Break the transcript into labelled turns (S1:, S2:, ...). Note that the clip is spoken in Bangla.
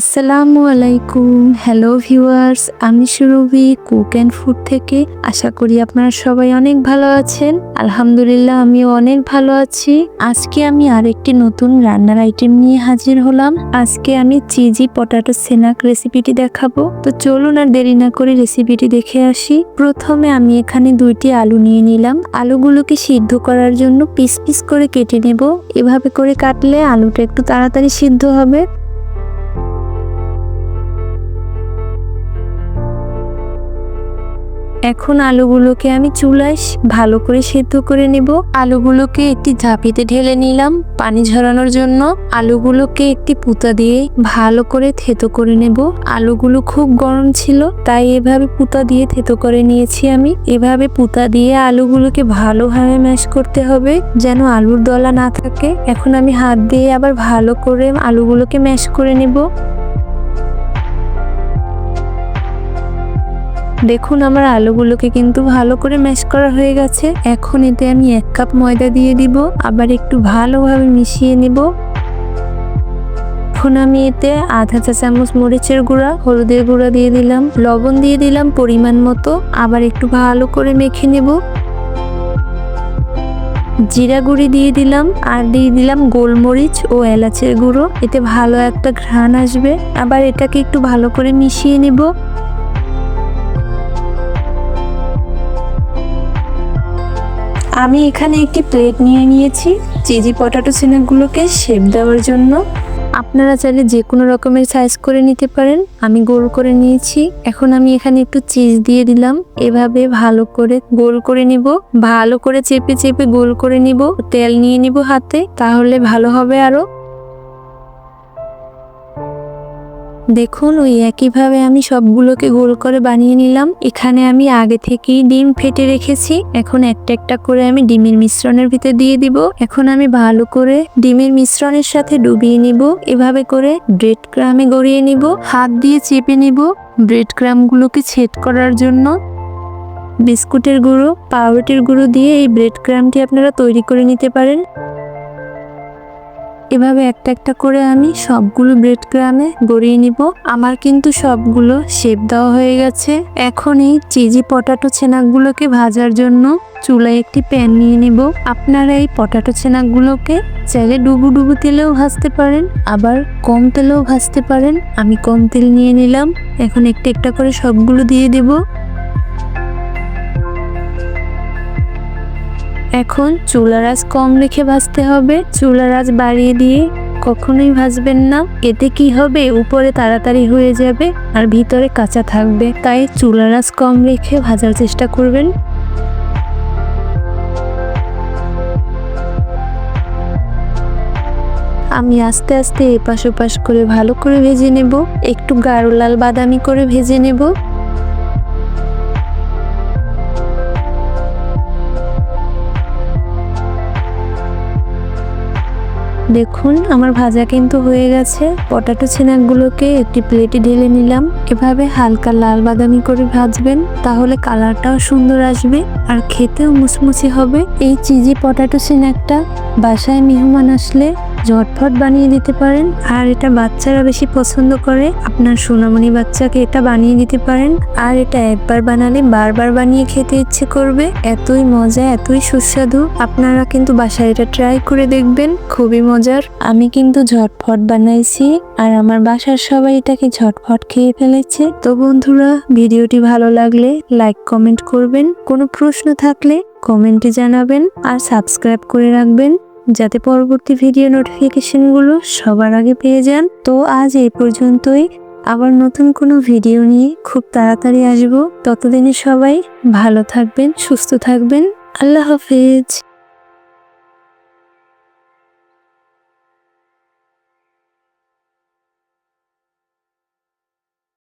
S1: আসসালামু আলাইকুম। হ্যালো ভিউয়ার্স আমি সুরভি কুক অ্যান্ড ফুড থেকে। আশা করি আপনারা সবাই অনেক ভালো আছেন। আলহামদুলিল্লাহ, আমিও অনেক ভালো আছি। আজকে আমি আরেকটি নতুন রান্নার আইটেম নিয়ে হাজির হলাম। আজকে আমি চিজি পটাটো সেনাক রেসিপিটি দেখাবো। তো চলুন আর দেরি না করে রেসিপিটি দেখে আসি। প্রথমে আমি এখানে দুইটি আলু নিয়ে নিলাম। আলুগুলোকে সিদ্ধ করার জন্য পিস পিস করে কেটে নেব। এভাবে করে কাটলে আলুটা একটু তাড়াতাড়ি সিদ্ধ হবে। এখন আলুগুলোকে আমি চুলায় ভালো করে সেদ্ধ করে নেব। আলুগুলোকে একটি ঝাঁপিতে ঢেলে নিলাম পানি ঝরানোর জন্য। আলুগুলোকে একটি পুতা দিয়ে ভালো করে থেতো করে নেব। আলুগুলো খুব গরম ছিল, তাই এভাবে পুতা দিয়ে থেতো করে নিয়েছি আমি। এভাবে পুতা দিয়ে আলুগুলোকে ভালোভাবে ম্যাশ করতে হবে যেন আলুর দলা না থাকে। এখন আমি হাত দিয়ে আবার ভালো করে আলুগুলোকে ম্যাশ করে নেব। দেখুন আমার আলুগুলোকে কিন্তু ভালো করে ম্যাশ করা হয়ে গেছে। এখন এতে আমি এক কাপ ময়দা দিয়ে দিব, আবার একটু ভালোভাবে মিশিয়ে নেব। এখন আমি এতে আধা চা চামচ মরিচের গুঁড়া, হলুদের গুঁড়া দিয়ে দিলাম, লবণ দিয়ে দিলাম পরিমাণ মতো, আবার একটু ভালো করে মেখে নেব। জিরা গুঁড়ি দিয়ে দিলাম, আর দিয়ে দিলাম গোলমরিচ ও এলাচের গুঁড়ো। এতে ভালো একটা ঘ্রাণ আসবে। আবার এটাকে একটু ভালো করে মিশিয়ে নেব। আমি এখানে একটি প্লেট নিয়ে নিয়েছি চিজি পটাটো স্ন্যাকগুলোকে শেপ দেওয়ার জন্য। আপনারা চাইলে যে কোনো রকমের সাইজ করে নিতে পারেন, আমি গোল করে নিয়েছি। এখন আমি এখানে একটু চিজ দিয়ে দিলাম। এভাবে ভালো করে গোল করে নিব। ভালো করে চেপে চেপে গোল করে নিব। তেল নিয়ে নিব হাতে, তাহলে ভালো হবে আরও। দেখুন, ওই একইভাবে আমি সবগুলোকে গোল করে বানিয়ে নিলাম। এখানে আমি আগে থেকেই ডিম ফেটে রেখেছি। এখন একটা একটা করে আমি ডিমের মিশ্রণের ভিতরে দিয়ে দিব। এখন আমি ভালো করে ডিমের মিশ্রণের সাথে ডুবিয়ে নিব। এভাবে করে ব্রেড ক্রামে গড়িয়ে নিব। হাত দিয়ে চেপে নিব। ব্রেড ক্রামগুলোকে ছেদ করার জন্য বিস্কুটের গুঁড়ো, পাউরুটির গুঁড়ো দিয়ে এই ব্রেড ক্রামটি আপনারা তৈরি করে নিতে পারেন। এভাবে একটা একটা করে আমি সবগুলো ব্রেড ক্রামে গড়িয়ে নিব। আমার কিন্তু সবগুলো শেপ দেওয়া হয়ে গেছে। এখন এই চিজি পটাটো ছেনাকগুলোকে ভাজার জন্য চুলায় একটি প্যান নিয়ে নেব। আপনারা এই পটাটো ছেনাকগুলোকে চাইলে ডুবু ডুবু তেলেও ভাজতে পারেন, আবার কম তেলেও ভাজতে পারেন। আমি কম তেল নিয়ে নিলাম। এখন একটা একটা করে সবগুলো দিয়ে দেবো। এখন চুলার আঁচ কম রেখে ভাজতে হবে। চুলার আঁচ বাড়িয়ে দিয়ে কখনোই ভাজবেন না। এতে কি হবে? উপরে তাড়াতাড়ি হয়ে যাবে আর ভিতরে কাঁচা থাকবে। তাই চুলার আঁচ কম রেখে ভাজার চেষ্টা করবেন। আমি আস্তে আস্তে এপাশ ওপাশ করে ভালো করে ভেজে নেব। একটু গাঢ় লাল বাদামি করে ভেজে নেব। দেখুন, আমার ভাজা কিন্তু হয়ে গেছে। পটাটো ছেনাকগুলোকে একটি প্লেটে ঢেলে নিলাম। এভাবে হালকা লাল বাদামি করে ভাজবেন, তাহলে কালারটাও সুন্দর আসবে আর খেতেও মুচমুচে হবে। এই চিজি পটাটো স্ন্যাকটা বাসায় মেহমান আসলে ঝটফট বানিয়ে দিতে পারেন। আর এটা বাচ্চারা বেশি পছন্দ করে, আপনার সোনামণি বাচ্চাকে এটা বানিয়ে দিতে পারেন। আর এটা একবার বানালে বারবার বানিয়ে খেতে ইচ্ছে করবে। এতই মজা, এতই সুস্বাদু। আপনারা কিন্তু বাসায় এটা ট্রাই করে দেখবেন, খুবই মজার। আমি কিন্তু ঝটফট বানাইছি, আর আমার বাসার সবাই এটাকে ঝটফট খেয়ে ফেলেছে। তো বন্ধুরা, ভিডিওটি ভালো লাগলে লাইক কমেন্ট করবেন। কোনো প্রশ্ন থাকলে কমেন্টে জানাবেন, আর সাবস্ক্রাইব করে রাখবেন। যাতে পরবর্তী ভিডিও নোটিফিকেশনগুলো সবার আগে পেয়ে যান। তো আজ এই পর্যন্তই। আবার নতুন কোনো ভিডিও নিয়ে খুব তাড়াতাড়ি আসব। ততদিনে সবাই ভালো থাকবেন, সুস্থ থাকবেন। আল্লাহ হাফেজ।